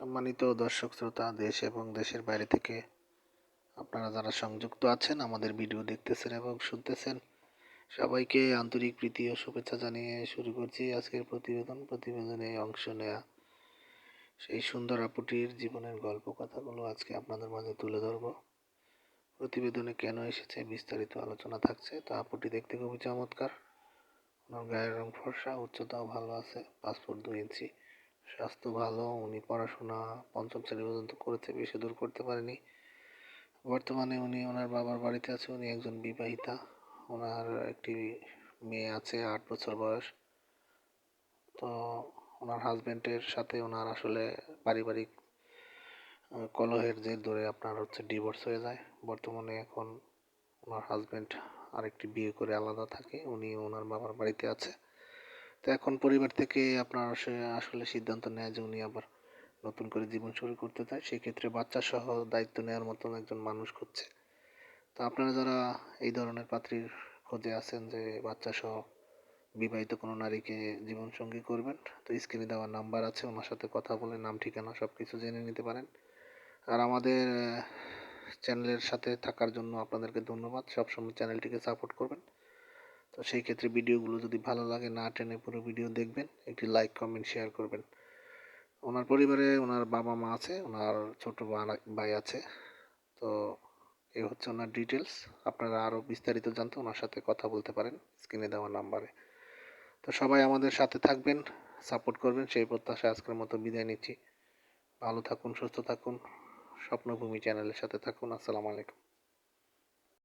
সম্মানিত দর্শক, শ্রোতা, দেশ এবং দেশের বাইরে থেকে আপনারা যারা সংযুক্ত আছেন, আমাদের ভিডিও দেখতেছেন এবং শুনতেছেন, সবাইকে আন্তরিক প্রীতি ও শুভেচ্ছা জানিয়ে শুরু করছি আজকের প্রতিবেদন। প্রতিবেদনে অংশ নেয়া সেই সুন্দর আপুটির জীবনের গল্প কথাগুলো আজকে আপনাদের মাঝে তুলে ধরব। প্রতিবেদনে কেন এসেছে বিস্তারিত আলোচনা থাকছে, তো আপুটি দেখতে খুবই চমৎকার। ওনার গায়ের রং ফর্সা, উচ্চতাও ভালো আছে পাসপোর্ট দুই ইঞ্চি। স্বাস্থ্য ভালো, উনি পড়াশোনা পঞ্চম শ্রেণি পর্যন্ত করেছে, বেশি দূর করতে পারেনি। বর্তমানে উনি, ওনার বাবার বাড়িতে আছে, উনি একজন বিবাহিতা। ওনার একটি মেয়ে আছে, আট বছর বয়স। তো ওনার হাজব্যান্ডের সাথে ওনার আসলে পারিবারিক কলহের জের ধরে আপনার হচ্ছে ডিভোর্স হয়ে যায়। বর্তমানে এখন ওনার হাজব্যান্ড আরেকটি বিয়ে করে আলাদা থাকে। উনি ওনার বাবার বাড়িতে আছে। তো এখন পরিবার থেকে আপনার আসলে সিদ্ধান্ত নেয় যে উনি আবার নতুন করে জীবন শুরু করতে চায়। সেক্ষেত্রে বাচ্চা সহ দায়িত্ব নেওয়ার মতন একজন মানুষ খুঁজছে। তো আপনারা যারা এই ধরনের পাত্রীর খোঁজে আছেন যে বাচ্চা সহ বিবাহিত কোনো নারীকে জীবনসঙ্গী করবেন, তো স্ক্রিনে দেওয়া নাম্বার আছে, ওনার সাথে কথা বলে নাম, ঠিকানা সব কিছু জেনে নিতে পারেন। আর আমাদের চ্যানেলের সাথে থাকার জন্য আপনাদেরকে ধন্যবাদ। সবসময় চ্যানেলটিকে সাপোর্ট করবেন। তো সেই ক্ষেত্রে ভিডিওগুলো যদি ভালো লাগে, না টেনে পুরো ভিডিও দেখবেন, একটি লাইক কমেন্ট শেয়ার করবেন। ওনার পরিবারে ওনার বাবা মা আছে, ওনার ছোট ভাই আছে, তো এ হচ্ছে ওনার ডিটেলস আপনারা আরও বিস্তারিত জানতে ওনার সাথে কথা বলতে পারেন স্ক্রিনে দেওয়া নাম্বারে তো সবাই আমাদের সাথে থাকবেন সাপোর্ট করবেন, সেই প্রত্যাশা আজকের মতো বিদায় নিচ্ছি। ভালো থাকুন, সুস্থ থাকুন, স্বপ্নভূমি চ্যানেলের সাথে থাকুন, আসসালামু আলাইকুম।